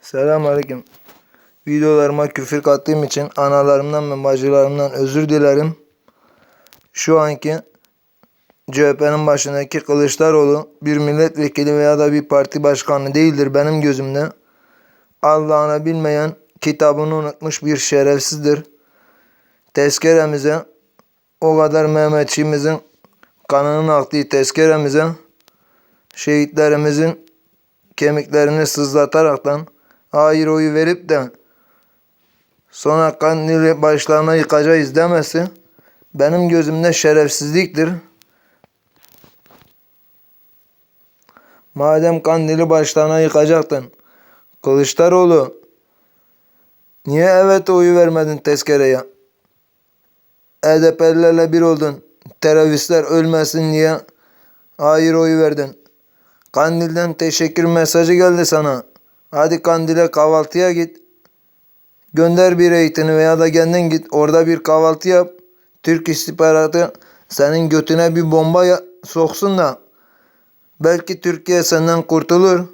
Selamünaleyküm. Videolarıma küfür kattığım için analarımdan ve bacılarımdan özür dilerim. Şu anki CHP'nin başındaki Kılıçdaroğlu bir milletvekili veya da bir parti başkanı değildir benim gözümde. Allah'ını bilmeyen, kitabını unutmuş bir şerefsizdir. Tezkeremize, o kadar Mehmetçiğimizin kanının aktığı tezkeremize, şehitlerimizin kemiklerini sızlataraktan hayır oyu verip de sonra kandili başlarına yıkacağız demesi benim gözümde şerefsizliktir. Madem kandili başlarına yıkacaktın Kılıçdaroğlu niye evet oyu vermedin tezkereye? HDP'lilerle bir oldun. Teröristler ölmesin diye hayır oyu verdin. Kandil'den teşekkür mesajı geldi sana. Hadi Kandil'e kahvaltıya git. Gönder bir eğitini veya da kendin git. Orada bir kahvaltı yap. Türk istihbaratı senin götüne bir bomba soksun da belki Türkiye senden kurtulur.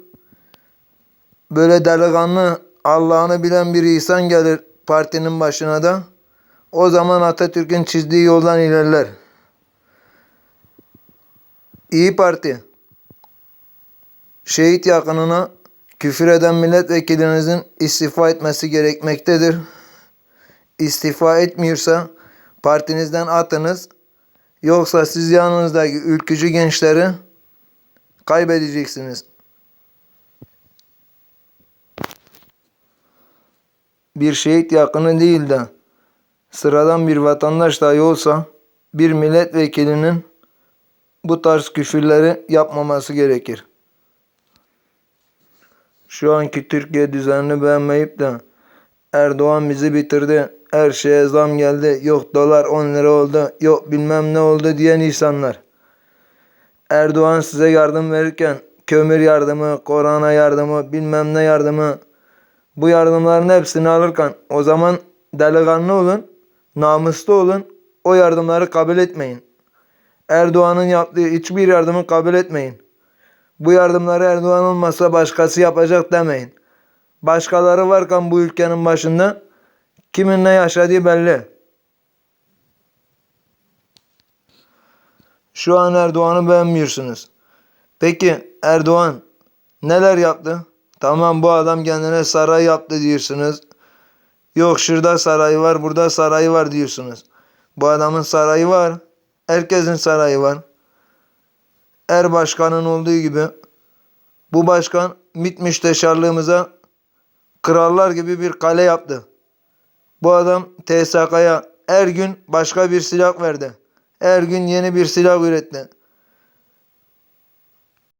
Böyle delikanlı Allah'ını bilen bir insan gelir partinin başına da. O zaman Atatürk'ün çizdiği yoldan ilerler. İyi Parti şehit yakınına küfür eden milletvekilinizin istifa etmesi gerekmektedir. İstifa etmiyorsa partinizden atınız. Yoksa siz yanınızdaki ülkücü gençleri kaybedeceksiniz. Bir şehit yakını değil de sıradan bir vatandaş dahi olsa bir milletvekilinin bu tarz küfürleri yapmaması gerekir. Şu anki Türkiye düzenini beğenmeyip de Erdoğan bizi bitirdi. Her şeye zam geldi. Yok dolar 10 lira oldu. Yok bilmem ne oldu diyen insanlar. Erdoğan size yardım verirken kömür yardımı, korona yardımı, bilmem ne yardımı bu yardımların hepsini alırken o zaman delikanlı olun, namuslu olun. O yardımları kabul etmeyin. Erdoğan'ın yaptığı hiçbir yardımı kabul etmeyin. Bu yardımları Erdoğan olmasa başkası yapacak demeyin. Başkaları varken bu ülkenin başında kimin ne yaşadığı belli. Şu an Erdoğan'ı beğenmiyorsunuz. Peki Erdoğan neler yaptı? Tamam bu adam kendine saray yaptı diyorsunuz. Yok şurada sarayı var, burada sarayı var diyorsunuz. Bu adamın sarayı var. Herkesin sarayı var. Er başkanın olduğu gibi bu başkan MİT müsteşarlığımıza krallar gibi bir kale yaptı. Bu adam TSK'ya her gün başka bir silah verdi. Her gün yeni bir silah üretti.